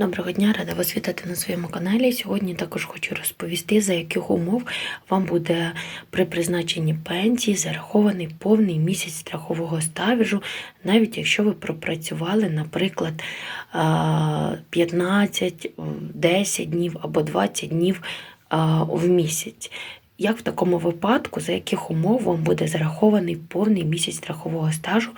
Доброго дня, рада вас вітати на своєму каналі. Сьогодні також хочу розповісти, за яких умов вам буде при призначенні пенсії зарахований повний місяць страхового стажу, навіть якщо ви пропрацювали, наприклад, 15, 10 днів або 20 днів в місяць. Як в такому випадку, за яких умов вам буде зарахований повний місяць страхового стажу?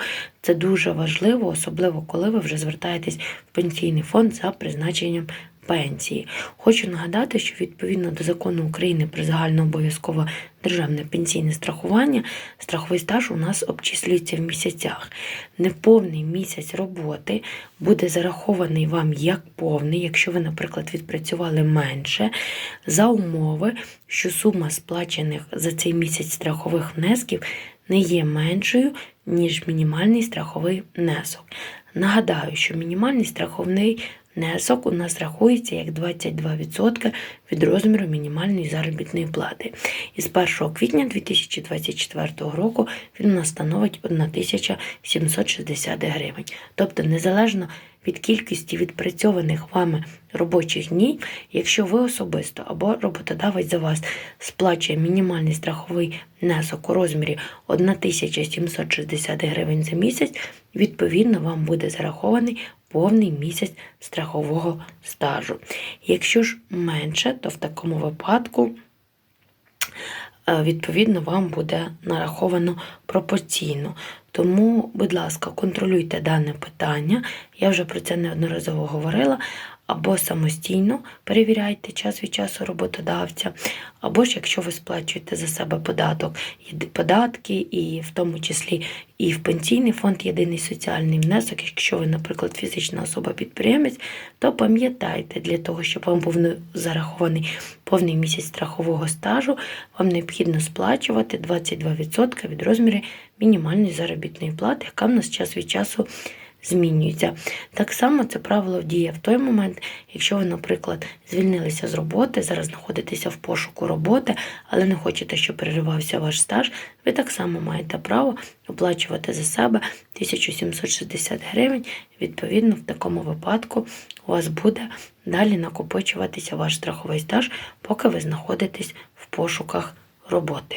Це дуже важливо, особливо коли ви вже звертаєтесь в пенсійний фонд за призначенням пенсії. Хочу нагадати, що відповідно до закону України про загальнообов'язкове державне пенсійне страхування, страховий стаж у нас обчислюється в місяцях. Неповний місяць роботи буде зарахований вам як повний, якщо ви, наприклад, відпрацювали менше, за умови, що сума сплачених за цей місяць страхових внесків не є меншою, ніж мінімальний страховий внесок. Нагадаю, що мінімальний страховий внесок у нас рахується як 22% від розміру мінімальної заробітної плати. І з 1 квітня 2024 року він у нас становить 1760 гривень. Тобто, незалежно від кількості відпрацьованих вами робочих днів, якщо ви особисто або роботодавець за вас сплачує мінімальний страховий внесок у розмірі 1760 гривень за місяць, відповідно вам буде зарахований повний місяць страхового стажу. Якщо ж менше, то в такому випадку. е, Відповідно, вам буде нараховано пропорційно. Тому, будь ласка, контролюйте дане питання. Я вже про це неодноразово говорила. Або самостійно перевіряйте час від часу роботодавця, або ж якщо ви сплачуєте за себе податок, податки, і в тому числі і в пенсійний фонд єдиний соціальний внесок, якщо ви, наприклад, фізична особа-підприємець, то пам'ятайте, для того, щоб вам був зарахований повний місяць страхового стажу, вам необхідно сплачувати 22% від розміру мінімальної заробітної плати, яка в нас час від часу змінюється. Так само це правило діє в той момент, якщо ви, наприклад, звільнилися з роботи, зараз знаходитеся в пошуку роботи, але не хочете, щоб переривався ваш стаж, ви так само маєте право оплачувати за себе 1760 гривень. Відповідно, в такому випадку у вас буде далі накопичуватися ваш страховий стаж, поки ви знаходитесь в пошуках роботи.